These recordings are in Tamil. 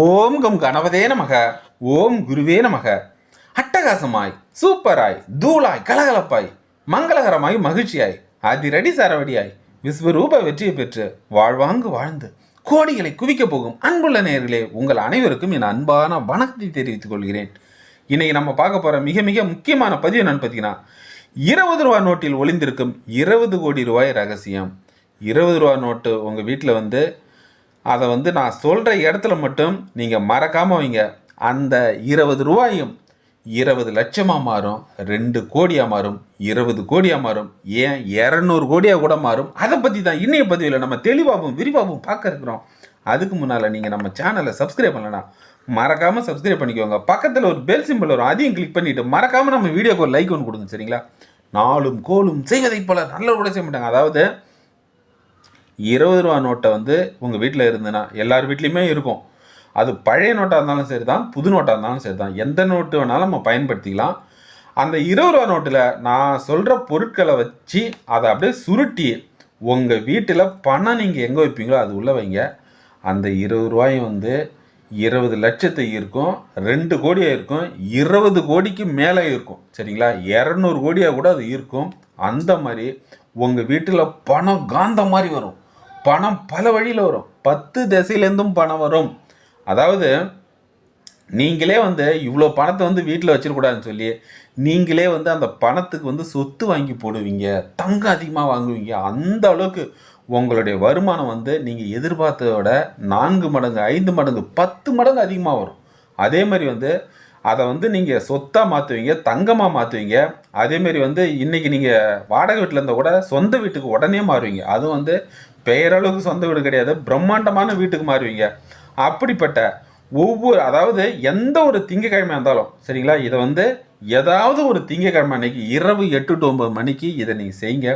ஓம் கம் கணவதே நமக. ஓம் குருவே நமக. அட்டகாசமாய் சூப்பராய் தூளாய் கலகலப்பாய் மங்களகரமாய் மகிழ்ச்சியாய் அதிரடி சரவடியாய் விஸ்வரூப வெற்றியை பெற்று வாழ்வாங்கு வாழ்ந்து கோடிகளை குவிக்கப் போகும் அன்புள்ள நேர்களே உங்கள் அனைவருக்கும் என் அன்பான வணக்கத்தை தெரிவித்துக் கொள்கிறேன். இன்னைக்கு நம்ம பார்க்க போற மிக மிக முக்கியமான பதிவு என்னன்னு பார்த்தீங்கன்னா இருபது ரூபா நோட்டில் ஒளிந்திருக்கும் இருபது கோடி ரூபாய் ரகசியம். இருபது ரூபா நோட்டு உங்கள் வீட்டில் வந்து அதை வந்து நான் சொல்கிற இடத்துல மட்டும் நீங்கள் மறக்காமல் வைங்க. அந்த இருபது ரூபாயும் இருபது லட்சமாக மாறும் ரெண்டு கோடியாக மாறும் இருபது கோடியாக மாறும் ஏன் இரநூறு கோடியாக கூட மாறும்? அதை பற்றி தான் இன்னைய பதிவில் நம்ம தெளிவாகவும் விரிவாகவும் பார்க்க இருக்கிறோம். அதுக்கு முன்னால் நீங்கள் நம்ம சேனலை சப்ஸ்கிரைப் பண்ணலன்னா மறக்காமல் சப்ஸ்கிரைப் பண்ணிக்கோங்க. பக்கத்தில் ஒரு பெல் சிம்பிள் வரும் அதையும் கிளிக் பண்ணிவிட்டு மறக்காமல் நம்ம வீடியோக்கு ஒரு லைக் ஒன்று கொடுங்க சரிங்களா? நாளும் கோலும் செய்வதைப் போல நல்ல கூட செய்ய மாட்டாங்க. அதாவது இருபது ரூபா நோட்டை வந்து உங்கள் வீட்டில் இருந்ததுன்னா எல்லார் வீட்லேயுமே இருக்கும். அது பழைய நோட்டாக இருந்தாலும் சரி தான் புது நோட்டாக இருந்தாலும் சரி தான் எந்த நோட்டு வேணாலும் நம்ம பயன்படுத்திக்கலாம். அந்த இருபது ரூபா நோட்டில் நான் சொல்கிற பொருட்களை வச்சு அதை அப்படியே சுருட்டி உங்கள் வீட்டில் பணம் நீங்கள் எங்கே வைப்பீங்களோ அது உள்ளே வைங்க. அந்த இருபது ரூபாயும் வந்து இருபது லட்சத்தை இருக்கும் ரெண்டு கோடியாக இருக்கும் இருபது கோடிக்கு மேலே இருக்கும் சரிங்களா? இரநூறு கோடியாக கூட அது இருக்கும் அந்த மாதிரி உங்கள் வீட்டில் பணம் காந்த மாதிரி வரும். பணம் பல வழியில் வரும். பத்து திசையிலேருந்தும் பணம் வரும். அதாவது நீங்களே வந்து இவ்வளோ பணத்தை வந்து வீட்டில் வச்சிடக்கூடாதுன்னு சொல்லி நீங்களே வந்து அந்த பணத்துக்கு வந்து சொத்து வாங்கி போடுவீங்க தங்கம் அதிகமாக வாங்குவீங்க அந்த அளவுக்கு உங்களுடைய வருமானம் வந்து நீங்கள் எதிர்பார்த்ததோட நான்கு மடங்கு ஐந்து மடங்கு பத்து மடங்கு அதிகமாக வரும். அதே மாதிரி வந்து அதை வந்து நீங்கள் சொத்தாக மாற்றுவீங்க தங்கமாக மாற்றுவீங்க அதேமாரி வந்து இன்றைக்கி நீங்கள் வாடகை வீட்டில் இருந்தால் கூட சொந்த வீட்டுக்கு உடனே மாறுவீங்க. அதுவும் வந்து பெயரளவுக்கு சொந்த வீடு கிடையாது. பிரம்மாண்டமான வீட்டுக்கு மாறுவீங்க. அப்படிப்பட்ட ஒவ்வொரு அதாவது எந்த ஒரு திங்கக்கிழமை இருந்தாலும் சரிங்களா? இதை வந்து ஏதாவது ஒரு திங்கக்கிழமை அன்னைக்கு இரவு எட்டு டு ஒம்பது மணிக்கு இதை நீங்கள் செய்யுங்க.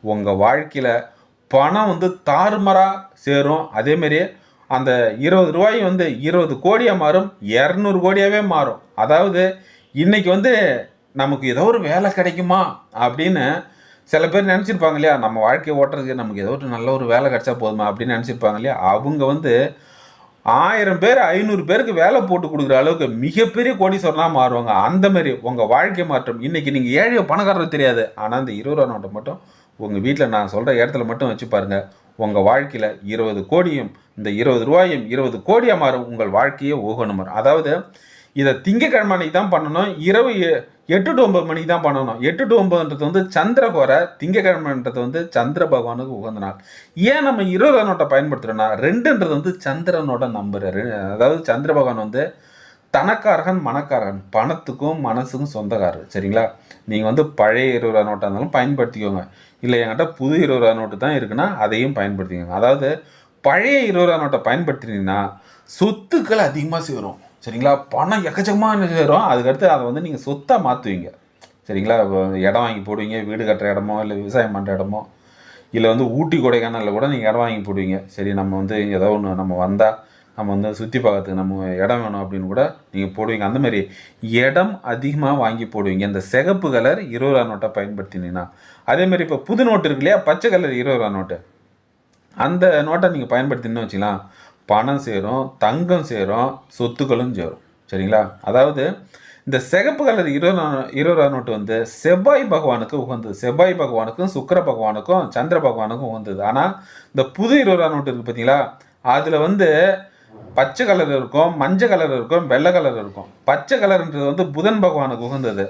உங்கள் வாழ்க்கையில் பணம் வந்து தாறுமாறாக சேரும். அதேமாரி அந்த இருபது ரூபாய் வந்து இருபது கோடியாக மாறும். இரநூறு கோடியாகவே மாறும். அதாவது இன்றைக்கி வந்து நமக்கு ஏதோ ஒரு வேலை கிடைக்குமா? அப்படின்னு சில பேர் நினச்சிருப்பாங்க இல்லையா நம்ம வாழ்க்கையை ஓட்டுறதுக்கு நமக்கு ஏதோ ஒரு நல்ல ஒரு வேலை கிடச்சா போதுமா அப்படின்னு நினச்சிருப்பாங்க இல்லையா? அவங்க வந்து ஆயிரம் பேர் ஐநூறு பேருக்கு வேலை போட்டு கொடுக்குற அளவுக்கு மிகப்பெரிய கோடீஸ்வரனாக மாறுவாங்க. அந்த மாதிரி உங்கள் வாழ்க்கை மாற்றம். இன்றைக்கி நீங்கள் ஏழையோ பணக்காரர் தெரியாது. ஆனால் இந்த இருபது ரூபா நோட்டை மட்டும் உங்கள் வீட்டில் நான் சொல்கிற இடத்துல மட்டும் வச்சு பாருங்கள் உங்கள் வாழ்க்கையில் இருபது கோடியும் இந்த இருபது ரூபாயும் இருபது கோடியாக மாறும். உங்கள் வாழ்க்கையே ஊகணும் மாறும். அதாவது இதை திங்கக்கிழமை அன்னைக்கு தான் பண்ணணும். இரவு எட்டு டு ஒன்பது மணிக்கு தான் பண்ணணும். எட்டு டு ஒன்பதுன்றது வந்து சந்திரகோரை திங்கக்கிழமைன்றது வந்து சந்திர பகவானுக்கு உகந்த நாள். ஏன் நம்ம இருபது ரூபா நோட்டை பயன்படுத்துகிறோம்னா ரெண்டுன்றது வந்து சந்திரனோட நம்பர். அதாவது சந்திர பகவான் வந்து தனக்காரகன் மனக்காரகன். பணத்துக்கும் மனசுக்கும் சொந்தக்காரர். சரிங்களா? நீங்கள் வந்து பழைய இருபது ரூபா நோட்டாக இருந்தாலும் பயன்படுத்திக்கோங்க. இல்லை என்கிட்ட புது இருபது ரூபா நோட்டு தான் இருக்குன்னா அதையும் பயன்படுத்திக்கோங்க. அதாவது பழைய இருபது ரூபா நோட்டை பயன்படுத்தினீங்கன்னா சொத்துக்கள் அதிகமாக சேரும். சரிங்களா? பணம் எக்கச்சக்கமாக சேரும் அதுக்கடுத்து அதை வந்து நீங்கள் சொத்தாக மாற்றுவீங்க சரிங்களா? இப்போ இடம் வாங்கி போடுவீங்க. வீடு கட்டுற இடமோ இல்லை விவசாயம் பண்ணுற இடமோ இல்லை வந்து ஊட்டி கொடைக்கானலில் கூட நீங்கள் இடம் வாங்கி போடுவீங்க. சரி நம்ம வந்து ஏதோ ஒன்று நம்ம வந்தால் நம்ம வந்து சுற்றி பார்க்கறதுக்கு நம்ம இடம் வேணும் அப்படின்னு கூட நீங்கள் போடுவீங்க. அந்த மாதிரி இடம் அதிகமாக வாங்கி போடுவீங்க. இந்த சிகப்பு கலர் இருபது ரூபா நோட்டை பயன்படுத்தினீங்கன்னா. அதே மாதிரி இப்போ புது நோட்டு இருக்கு இல்லையா? பச்சை கலர் இருபது ரூபா நோட்டு. அந்த நோட்டை நீங்கள் பயன்படுத்தினு வச்சுக்கலாம். பணம் சேரும் தங்கம் சேரும் சொத்துக்களும் சேரும். சரிங்களா? அதாவது இந்த சிகப்பு கலர் இருபது இருபது ரூபா நோட்டு வந்து செவ்வாய் பகவானுக்கு உகந்தது. செவ்வாய் பகவானுக்கும் சுக்கர பகவானுக்கும் சந்திர பகவானுக்கும் உகந்தது. ஆனால் இந்த புது இருபது ரூபா நோட்டு இருக்குது பார்த்தீங்களா அதில் வந்து பச்சை கலர் இருக்கும் மஞ்சள் கலர் இருக்கும் வெள்ளை கலர் இருக்கும். பச்சை கலர்ன்றது வந்து புதன் பகவானுக்கு உகந்தது.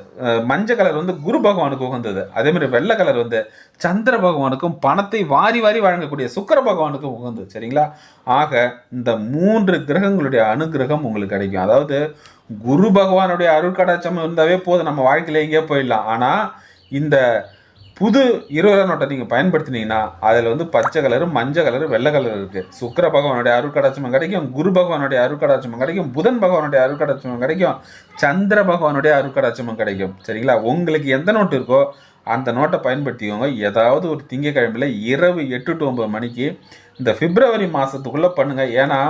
மஞ்சள் கலர் வந்து குரு பகவானுக்கு உகந்தது. அதேமாதிரி வெள்ளை கலர் வந்து சந்திர பகவானுக்கும் பணத்தை வாரி வாரி வழங்கக்கூடிய சுக்கர பகவானுக்கும் உகந்தது சரிங்களா? ஆக இந்த மூன்று கிரகங்களுடைய அனுகிரகம் உங்களுக்கு கிடைக்கும். அதாவது குரு பகவானுடைய அருட்கடாட்சம் இருந்தாவே போதும். நம்ம வாழ்க்கையில் எங்கேயோ போயிடலாம். ஆனால் இந்த புது இருபது நோட்டை நீங்கள் பயன்படுத்தினீங்கன்னா அதில் வந்து பச்சை கலரு மஞ்சள் கலரு வெள்ளை கலர் இருக்குது சுக்கர பகவானுடைய அருட்கடாட்சமும் கிடைக்கும் குரு பகவானுடைய அருட்கடாட்சமும் கிடைக்கும் புதன் பகவானுடைய அருட்கடாட்சமும் கிடைக்கும் சந்திர பகவானுடைய அருட்கடாட்சமும் கிடைக்கும். சரிங்களா? உங்களுக்கு எந்த நோட்டு இருக்கோ அந்த நோட்டை பயன்படுத்திக்கோங்க. ஏதாவது ஒரு திங்கக்கிழமையில் இரவு எட்டு டு ஒம்பது மணிக்கு இந்த பிப்ரவரி மாதத்துக்குள்ளே பண்ணுங்கள் ஏன்னா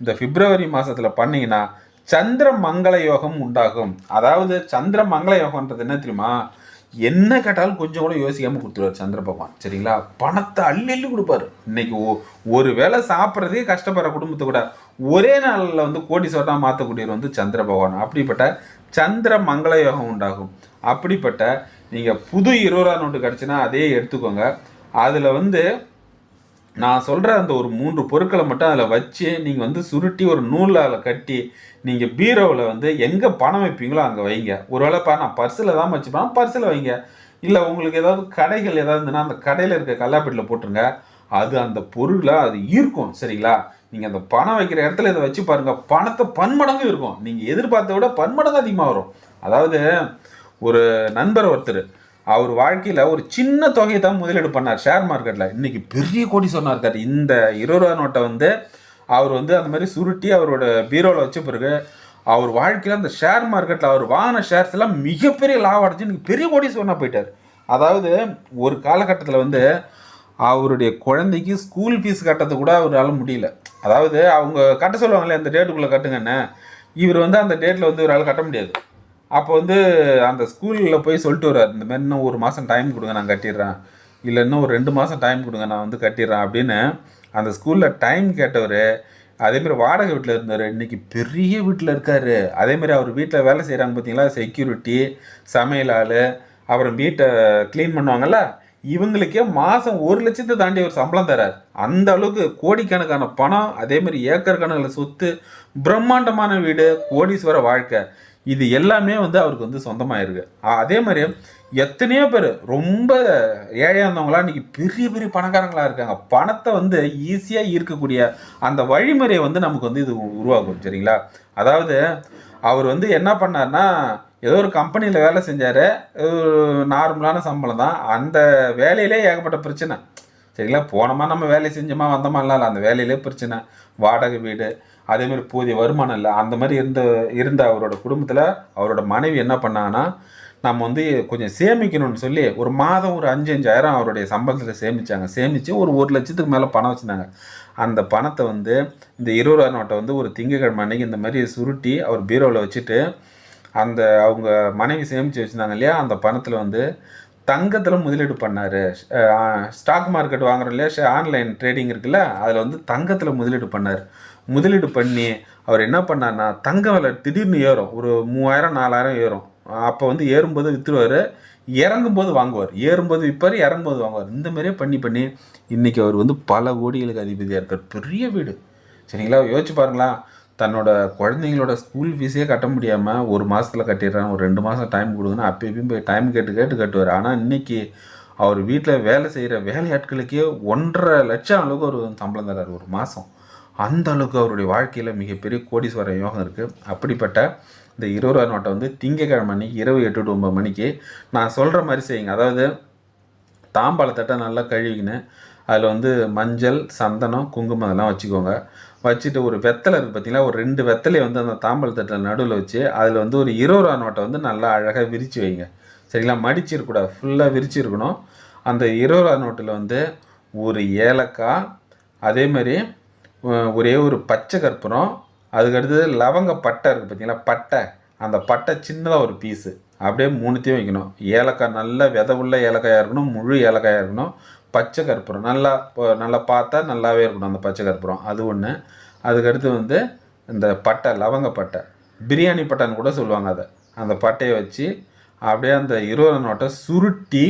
இந்த பிப்ரவரி மாதத்தில் பண்ணிங்கன்னா சந்திர மங்கள யோகம் உண்டாகும். அதாவது சந்திர மங்கள யோகம்ன்றது என்ன தெரியுமா? என்ன கேட்டாலும் கொஞ்சம் கூட யோசிக்காமல் கொடுத்துருவார் சந்திர பகவான். சரிங்களா? பணத்தை அள்ளி அள்ளி கொடுப்பாரு. இன்னைக்கு ஒ- ஒரு வேளை சாப்பிட்றதே கஷ்டப்படுற குடும்பத்தை கூட ஒரே நாளில் வந்து கோடீஸ்வரனாக மாற்றக்கூடியவர் வந்து சந்திர பகவான். அப்படிப்பட்ட சந்திர மங்கள யோகம் உண்டாகும். அப்படிப்பட்ட நீங்கள் புது இருபதாம் நோட்டு கிடச்சுன்னா அதே எடுத்துக்கோங்க. அதில் வந்து நான் சொல்கிற அந்த ஒரு மூன்று பொருட்களை மட்டும் அதில் வச்சு நீங்கள் வந்து சுருட்டி ஒரு நூலில் அதில் கட்டி நீங்கள் பீரோவில் வந்து எங்கே பணம் வைப்பீங்களோ அங்கே வைங்க. ஒரு வேளைப்பா நான் பர்ஸில் தான் வச்சுப்பேன் பர்ஸில் வைங்க. இல்லை உங்களுக்கு ஏதாவது கடைகள் ஏதாவது இருந்ததுன்னா அந்த கடையில் இருக்க கல்லாப்பெட்டியில் போட்டுருங்க. அது அந்த பொருளை அது ஈர்க்கும் சரிங்களா? நீங்கள் அந்த பணம் வைக்கிற இடத்துல இதை வச்சு பாருங்கள் பணத்தை பன்மடங்கு இருக்கும். நீங்கள் எதிர்பார்த்த விட பன்மடங்கு அதிகமாக வரும். அதாவது ஒரு நண்பர் ஒருத்தர் அவர் வாழ்க்கையில் ஒரு சின்ன தொகையை தான் முதலீடு பண்ணார். ஷேர் மார்க்கெட்டில் இன்றைக்கி பெரிய கோடி சொன்னார் இந்த இருபது ரூபா நோட்டை வந்து அவர் வந்து அந்த மாதிரி சுருட்டி அவரோட பீரோவில் வச்ச பிறகு அவர் வாழ்க்கையில் அந்த ஷேர் மார்க்கெட்டில் அவர் வாங்கின ஷேர்ஸ் எல்லாம் மிகப்பெரிய லாபம் அடைஞ்சு இன்றைக்கி பெரிய கோடி சொன்னால் போயிட்டார். அதாவது ஒரு காலகட்டத்தில் வந்து அவருடைய குழந்தைக்கு ஸ்கூல் ஃபீஸ் கட்டறது கூட அவரால் முடியல. அதாவது அவங்க கட்ட சொல்லுவாங்களே அந்த டேட்டுக்குள்ளே கட்டுங்கன்னு. இவர் வந்து அந்த டேட்டில் வந்து இவரால் கட்ட முடியாது. அப்போ வந்து அந்த ஸ்கூலில் போய் சொல்லிட்டு வர்றார் இந்த மாதிரி இன்னும் ஒரு மாதம் டைம் கொடுங்க நான் கட்டிடுறேன். இல்லை இன்னும் ஒரு ரெண்டு மாதம் டைம் கொடுங்க நான் வந்து கட்டிடுறேன் அப்படின்னு அந்த ஸ்கூலில் டைம் கேட்டவர் அதேமாரி வாடகை வீட்டில் இருந்தார் இன்னைக்கு பெரிய வீட்டில் இருக்கார். அதேமாரி அவர் வீட்டில் வேலை செய்கிறாங்க பார்த்தீங்களா செக்யூரிட்டி சமையல் ஆள் அப்புறம் வீட்டை க்ளீன் பண்ணுவாங்கள்ல இவங்களுக்கே மாதம் ஒரு லட்சத்தை தாண்டி ஒரு சம்பளம் தரார் அந்த அளவுக்கு கோடிக்கணக்கான பணம் அதேமாதிரி ஏக்கர் கணக்கில் சொத்து பிரம்மாண்டமான வீடு கோடீஸ்வர வாழ்க்கை. இது எல்லாமே வந்து அவருக்கு வந்து சொந்தமாயிருக்கு அதே மாதிரி எத்தனையோ பேர் ரொம்ப ஏழையாக இருந்தவங்களாம் இன்னைக்கு பெரிய பெரிய பணக்காரங்களாக இருக்காங்க. பணத்தை வந்து ஈஸியாக ஈர்க்கக்கூடிய அந்த வழிமுறையை வந்து நமக்கு வந்து இது உருவாகும் சரிங்களா? அதாவது அவர் வந்து என்ன பண்ணார்னா ஏதோ ஒரு கம்பெனியில் வேலை செஞ்சார் நார்மலான சம்பளம் தான். அந்த வேலையிலே ஏகப்பட்ட பிரச்சனை. சரிங்களா? போனோமா நம்ம வேலை செஞ்சோமா வந்தோமா? இல்லை அந்த வேலையிலே பிரச்சனை. வாடகை வீடு அதே மாதிரி போதிய வருமானம் இல்லை. அந்த மாதிரி இருந்த இருந்த அவரோட குடும்பத்தில் அவரோட மனைவி என்ன பண்ணாங்கன்னா நம்ம வந்து கொஞ்சம் சேமிக்கணும்னு சொல்லி ஒரு மாதம் ஒரு அஞ்சு அஞ்சாயிரம் அவருடைய சம்பளத்தில் சேமித்தாங்க சேமித்து ஒரு ஒரு லட்சத்துக்கு மேலே பணம் வச்சுருந்தாங்க. அந்த பணத்தை வந்து இந்த இருபது ரூபா நோட்டை வந்து ஒரு திங்கக்கிழமை அன்னைக்கு இந்த மாதிரி சுருட்டி அவர் பீரோவில் வச்சுட்டு அந்த அவங்க மனைவி சேமித்து வச்சுருந்தாங்க இல்லையா அந்த பணத்தில் வந்து தங்கத்தில் முதலீடு பண்ணார். ஸ்டாக் மார்க்கெட் வாங்குறோம் இல்லையா ஆன்லைன் ட்ரேடிங் இருக்குல்ல அதில் வந்து தங்கத்தில் முதலீடு பண்ணார். முதலீடு பண்ணி அவர் என்ன பண்ணார்னா தங்க விலை திடீர்னு ஏறும். ஒரு மூவாயிரம் நாலாயிரம் ஏறும். அப்போ வந்து ஏறும்போது விற்றுருவார் இறங்கும்போது வாங்குவார். ஏறும்போது விற்பார் இறங்கும்போது வாங்குவார். இந்த மாதிரியே பண்ணி பண்ணி இன்றைக்கி அவர் வந்து பல கோடிகளுக்கு அதிபதியாக இருக்கார். பெரிய வீடு. சரிங்களா? யோசிச்சு பாருங்களா. தன்னோட குழந்தைங்களோட ஸ்கூல் ஃபீஸே கட்ட முடியாமல் ஒரு மாதத்தில் கட்டிடுறான். ஒரு ரெண்டு மாதம் டைம் கொடுங்கன்னு அப்போ எப்பயும் போய் டைம் கேட்டு கேட்டு கட்டுவார். ஆனால் இன்றைக்கி அவர் வீட்டில் வேலை செய்கிற வேலையாட்களுக்கே ஒன்றரை லட்சம் அளவுக்கு ஒரு சம்பளம் தர்றார் ஒரு மாதம் அந்த அளவுக்கு அவருடைய வாழ்க்கையில் மிகப்பெரிய கோடீஸ்வர யோகம் இருக்குது அப்படிப்பட்ட இந்த இருபது ரூபா நோட்டை வந்து திங்கக்கிழமை அன்னைக்கு இரவு எட்டு டு ஒன்பது மணிக்கு நான் சொல்கிற மாதிரி செய்யுங்க. அதாவது தாம்பாளத்தட்டை நல்லா கழுவிக்கின்னு அதில் வந்து மஞ்சள் சந்தனம் குங்குமம் அதெல்லாம் வச்சுக்கோங்க. வச்சுட்டு ஒரு வெத்தலை இருக்குது பார்த்தீங்களா ஒரு ரெண்டு வெத்தலையை வந்து அந்த தாம்பாளத்தட்டில் நடுவில் வச்சு அதில் வந்து ஒரு இருபது ரூபா நோட்டை வந்து நல்லா அழகாக விரித்து வைங்க. சரிங்களா? மடிச்சிருக்கூடாது ஃபுல்லாக விரிச்சு இருக்கணும். அந்த இருபது ரூபா நோட்டில் வந்து ஒரு ஏலக்காய் அதே மாதிரி ஒரே ஒரு பச்சை கற்பூரம் அதுக்கடுத்தது லவங்க பட்டை இருக்குது பார்த்தீங்களா பட்டை. அந்த பட்டை சின்னதாக ஒரு பீஸு அப்படியே மூணுத்தையும் வைக்கணும். ஏலக்காய் நல்ல வித உள்ள ஏலக்காயாக இருக்கணும் முழு ஏலக்காயாக இருக்கணும். பச்சை கற்பூரம். நல்லா நல்லா பார்த்தா நல்லாவே இருக்கணும் அந்த பச்சை கற்பூரம். அது ஒன்று அதுக்கடுத்து வந்து இந்த பட்டை லவங்க பட்டை. பிரியாணி பட்டைன்னு கூட சொல்லுவாங்க அதை. அந்த பட்டையை வச்சு அப்படியே அந்த இருபது நோட்டை சுருட்டி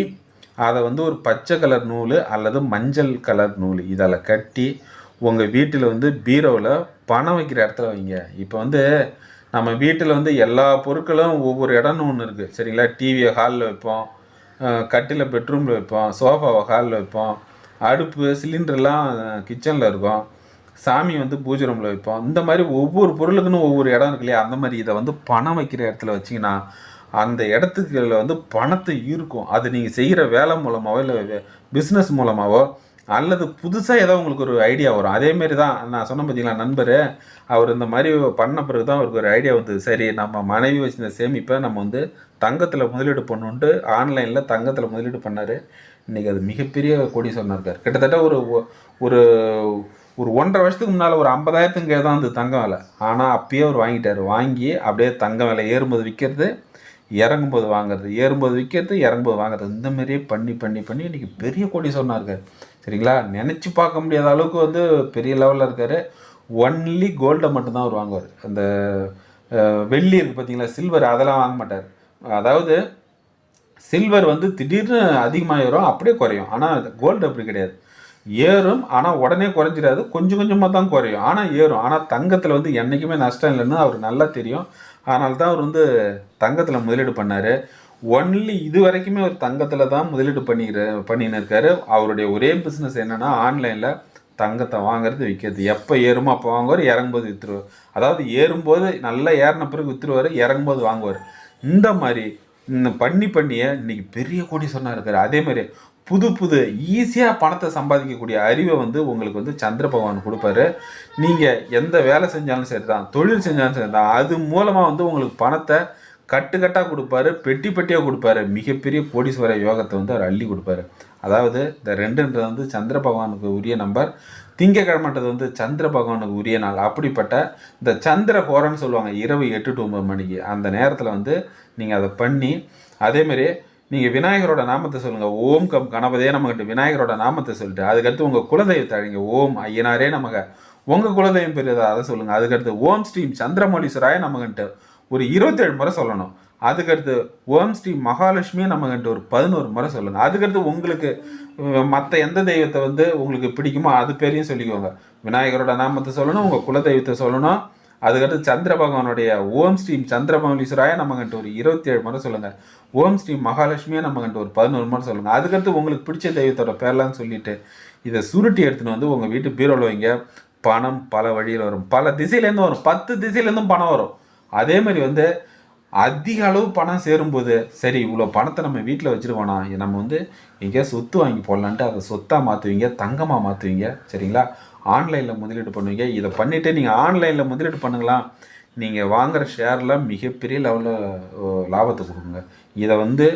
அதை வந்து ஒரு பச்சை கலர் நூல் அல்லது மஞ்சள் கலர் நூல். இதில் கட்டி உங்கள் வீட்டில் வந்து பீரோவில் பணம் வைக்கிற இடத்துல வைங்க. இப்போ வந்து நம்ம வீட்டில் வந்து எல்லா பொருட்களும் ஒவ்வொரு இடம்னு ஒன்று இருக்குது சரிங்களா? டிவியை ஹாலில் வைப்போம். கட்டில் பெட்ரூமில் வைப்போம். சோஃபாவை ஹாலில் வைப்போம். அடுப்பு சிலிண்டர்லாம் கிச்சனில் இருக்கும். சாமி வந்து பூஜை ரூமில் வைப்போம். இந்த மாதிரி ஒவ்வொரு பொருளுக்குன்னு ஒவ்வொரு இடம் இருக்கு இல்லையா? அந்த மாதிரி இதை வந்து பணம் வைக்கிற இடத்துல வச்சிங்கன்னா அந்த இடத்துக்குள்ள வந்து பணத்தை ஈர்க்கும். அது நீங்கள் செய்கிற வேலை மூலமாகவோ இல்லை பிஸ்னஸ் மூலமாவோ அல்லது புதுசாக ஏதோ உங்களுக்கு ஒரு ஐடியா வரும். அதேமாரி தான் நான் சொன்ன பார்த்தீங்களா நண்பர் அவர் இந்த மாதிரி பண்ண பிறகு தான் அவருக்கு ஒரு ஐடியா வந்தது. சரி நம்ம மனைவி வச்சுருந்த சேமிப்பை நம்ம வந்து தங்கத்தில் முதலீடு பண்ணுன்ட்டு ஆன்லைனில் தங்கத்தில் முதலீடு பண்ணார். இன்றைக்கி அது மிகப்பெரிய கோடீஸ்வரனாக இருக்கார். கிட்டத்தட்ட ஒரு ஒ- ஒரு ஒரு ஒன்றரை வருஷத்துக்கு முன்னால் ஒரு ஐம்பதாயிரத்துக்கு தான் வந்து தங்கம் விலை. ஆனால் அப்பயே அவர் வாங்கிட்டார். வாங்கி அப்படியே தங்கம் விலை ஏறும்போது விற்கிறது இறங்கும்போது வாங்குறது ஏறும்போது விற்கிறது இறங்கும்போது வாங்குறது. இந்த மாதிரியே பண்ணி பண்ணி பண்ணி இன்றைக்கி பெரிய கோடீஸ்வரனாக இருக்கார். சரிங்களா? நினச்சி பார்க்க முடியாத அளவுக்கு வந்து பெரிய லெவலில் இருக்கார். ஒன்லி கோல்டை மட்டும்தான் அவர் வாங்குவார். அந்த வெள்ளி இருக்குது பார்த்தீங்களா சில்வர் அதெல்லாம் வாங்க மாட்டார். அதாவது சில்வர் வந்து திடீர்னு அதிகமாக ஏறும் அப்படியே குறையும். ஆனால் கோல்டு அப்படி கிடையாது. ஏறும் ஆனால் உடனே குறைஞ்சிடாது. கொஞ்சம் கொஞ்சமாக தான் குறையும். ஆனால் ஏறும். ஆனால் தங்கத்தில் வந்து என்றைக்குமே நஷ்டம் இல்லைன்னு அவர் நல்லா தெரியும். அதனால தான் அவர் வந்து தங்கத்தில் முதலீடு பண்ணார். ஒன்லி இது வரைக்குமே அவர் தங்கத்தில் தான் முதலீடு பண்ணிக்கிற பண்ணின்னு இருக்காரு அவருடைய ஒரே பிஸ்னஸ் என்னென்னா ஆன்லைனில் தங்கத்தை வாங்குறது விற்கிறது எப்போ ஏறுமோ அப்போ வாங்குவார் இறங்கும்போது விற்றுருவார் அதாவது ஏறும்போது நல்லா ஏறின பிறகு விற்றுருவார் இறங்கும்போது வாங்குவார். இந்த மாதிரி இந்த பண்ணி பண்ணியே இன்னைக்கு பெரிய கோடீஸ்வரனா இருக்கார். அதே மாதிரி புது புது ஈஸியாக பணத்தை சம்பாதிக்கக்கூடிய அறிவை வந்து உங்களுக்கு வந்து சந்திர பகவான் கொடுப்பாரு. நீங்கள் எந்த வேலை செஞ்சாலும் சரி தான் தொழில் செஞ்சாலும் சரி தான் அது மூலமாக வந்து உங்களுக்கு பணத்தை கட்டுக்கட்டாக கொடுப்பாரு பெட்டி பெட்டியாக கொடுப்பாரு. மிகப்பெரிய கோடீஸ்வர யோகத்தை வந்து அவர் அள்ளி கொடுப்பாரு. அதாவது இந்த ரெண்டுன்றது வந்து சந்திர பகவானுக்கு உரிய நம்பர். திங்கக்கிழமைன்றது வந்து சந்திர பகவானுக்கு உரிய நாள். அப்படிப்பட்ட இந்த சந்திர ஹோரன்னு சொல்லுவாங்க இரவு எட்டு டு ஒன்பது மணிக்கு. அந்த நேரத்தில் வந்து நீங்கள் அதை பண்ணி அதேமாரி நீங்கள் விநாயகரோட நாமத்தை சொல்லுங்கள் ஓம் கம் கணபதே நமக்கிட்ட விநாயகரோட நாமத்தை சொல்லிட்டு அதுக்கடுத்து உங்கள் குலதெய்வத்தை அழிங்க. ஓம் ஐயனாரே நமக. உங்கள் குலதெய்வம் பெரியதா? அதை சொல்லுங்கள் அதுக்கடுத்து ஓம் ஸ்ரீம் சந்திரமௌலீஸ்வராய நமகன்ட்டு. ஒரு இருபத்தேழு முறை சொல்லணும். அதுக்கடுத்து ஓம் ஸ்ரீ மகாலட்சுமியை நமகன்ட்டு ஒரு பதினோரு முறை சொல்லுங்கள் அதுக்கடுத்து உங்களுக்கு மற்ற எந்த தெய்வத்தை வந்து உங்களுக்கு பிடிக்குமோ அது பேரையும் சொல்லிக்கோங்க. விநாயகரோட நாமத்தை சொல்லணும் உங்கள் குலதெய்வத்தை சொல்லணும். அதுக்கடுத்து சந்திர பகவானுடைய ஓம் ஸ்ரீம் நம்ம நமகன்ட்டு ஒரு இருபத்தி ஏழு முறை சொல்லுங்கள் ஓம் ஸ்ரீ மகாலட்சுமியை நம்ம நமகன்ட்டு ஒரு பதினோரு முறை சொல்லுங்கள் அதுக்கடுத்து உங்களுக்கு பிடிச்ச தெய்வத்தோட பேர்லாம் சொல்லிட்டு இதை சுருட்டி எடுத்துன்னு வந்து உங்கள் வீட்டு பீரோவில் வைங்க. பணம் பல வழியில் வரும். பல திசையிலேருந்து வரும். பத்து திசையிலேருந்தும் பணம் வரும். அதே மாதிரி வந்து அதிக அளவு பணம் சேரும்போது சரி இவ்வளோ பணத்தை நம்ம வீட்டில் வச்சுருவோனா நம்ம வந்து எங்கேயா சொத்து வாங்கி போடலான்ட்டு அதை சொத்தாக மாற்றுவீங்க தங்கமாக மாற்றுவீங்க சரிங்களா? ஆன்லைனில் முதலீடு பண்ணுவீங்க. இதை பண்ணிவிட்டு நீங்கள் ஆன்லைனில் முதலீடு பண்ணுங்களா நீங்கள் வாங்குற ஷேரில் மிகப்பெரிய லெவலில் லாபத்தை கொடுக்குங்க. இதை வந்து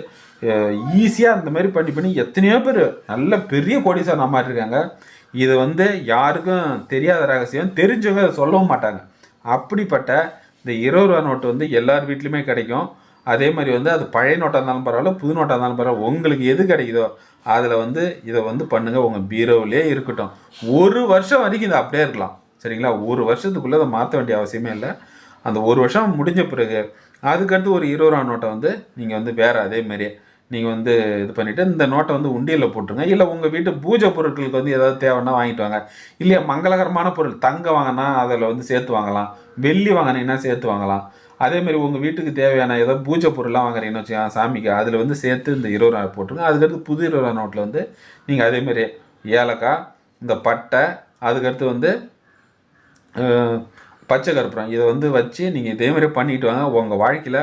ஈஸியாக அந்த மாதிரி பண்ணி பண்ணி எத்தனையோ பேர் நல்ல பெரிய கோடீஸ்வரன் மாட்டிருக்காங்க இது வந்து யாருக்கும் தெரியாத ரகசியம் தெரிஞ்சவங்க சொல்லவும் மாட்டாங்க. அப்படிப்பட்ட இந்த இருபது ரூபா நோட்டு வந்து எல்லார் வீட்லேயுமே கிடைக்கும். அதே மாதிரி வந்து அது பழைய நோட்டாக இருந்தாலும் பரவாயில்ல புது நோட்டாக இருந்தாலும் பரவாயில்ல. உங்களுக்கு எது கிடைக்குதோ அதில் வந்து இதை வந்து பண்ணுங்கள் உங்கள் பீரோவிலே இருக்கட்டும். ஒரு வருஷம் வரைக்கும் இது அப்படியே இருக்கலாம். சரிங்களா? ஒரு வருஷத்துக்குள்ளே அதை மாற்ற வேண்டிய அவசியமே இல்லை. அந்த ஒரு வருஷம் முடிஞ்ச பிறகு அதுக்கடுத்து ஒரு இருபது ரூபா நோட்டை வந்து நீங்கள் வந்து வேறு அதே மாதிரியே நீங்கள் வந்து இது பண்ணிவிட்டு இந்த நோட்டை வந்து உண்டியலில் போட்டுருங்க. இல்லை உங்கள் வீட்டு பூஜை பொருட்களுக்கு வந்து ஏதாவது தேவைன்னா வாங்கிட்டு வாங்க. இல்லையா மங்களகரமான பொருள் தங்க வாங்கினா அதில் வந்து சேர்த்து வாங்கலாம். வெள்ளி வாங்கினீங்கன்னா சேர்த்து வாங்கலாம். அதேமாரி உங்கள் வீட்டுக்கு தேவையான ஏதாவது பூஜை பொருள்லாம் வாங்குறீங்கன்னு வச்சுக்கா சாமிக்கு அதில் வந்து சேர்த்து இந்த இருபது ரூபா போட்டுருங்க. அதுக்கடுத்து புது இருபது ரூபா நோட்டில் வந்து நீங்கள் அதேமாரி ஏலக்காய் இந்த பட்டை அதுக்கடுத்து வந்து பச்சை கற்பூரம் இதை வந்து வச்சு நீங்கள் இதே மாதிரி பண்ணிட்டு வாங்க. உங்கள் வாழ்க்கையில்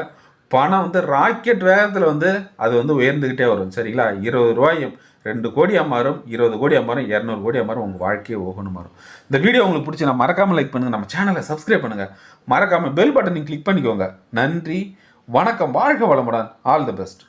பணம் வந்து ராக்கெட் வேகத்தில் வந்து அது வந்து உயர்ந்துக்கிட்டே வரும் சரிங்களா? இருபது ரூபாயும் ரெண்டு கோடியாக மாறும் இருபது கோடியாக மாறும் இரநூறு கோடியாக மாறும் உங்கள் வாழ்க்கையை ஒவ்வொன்று மாறும் இந்த வீடியோ உங்களுக்கு பிடிச்சி நான் மறக்காமல் லைக் பண்ணுங்கள் நம்ம சேனலை சப்ஸ்கிரைப் பண்ணுங்கள் மறக்காமல் பெல் பட்டனையும் கிளிக் பண்ணிக்கோங்க. நன்றி வணக்கம் வாழ்க வளமுடன். All the best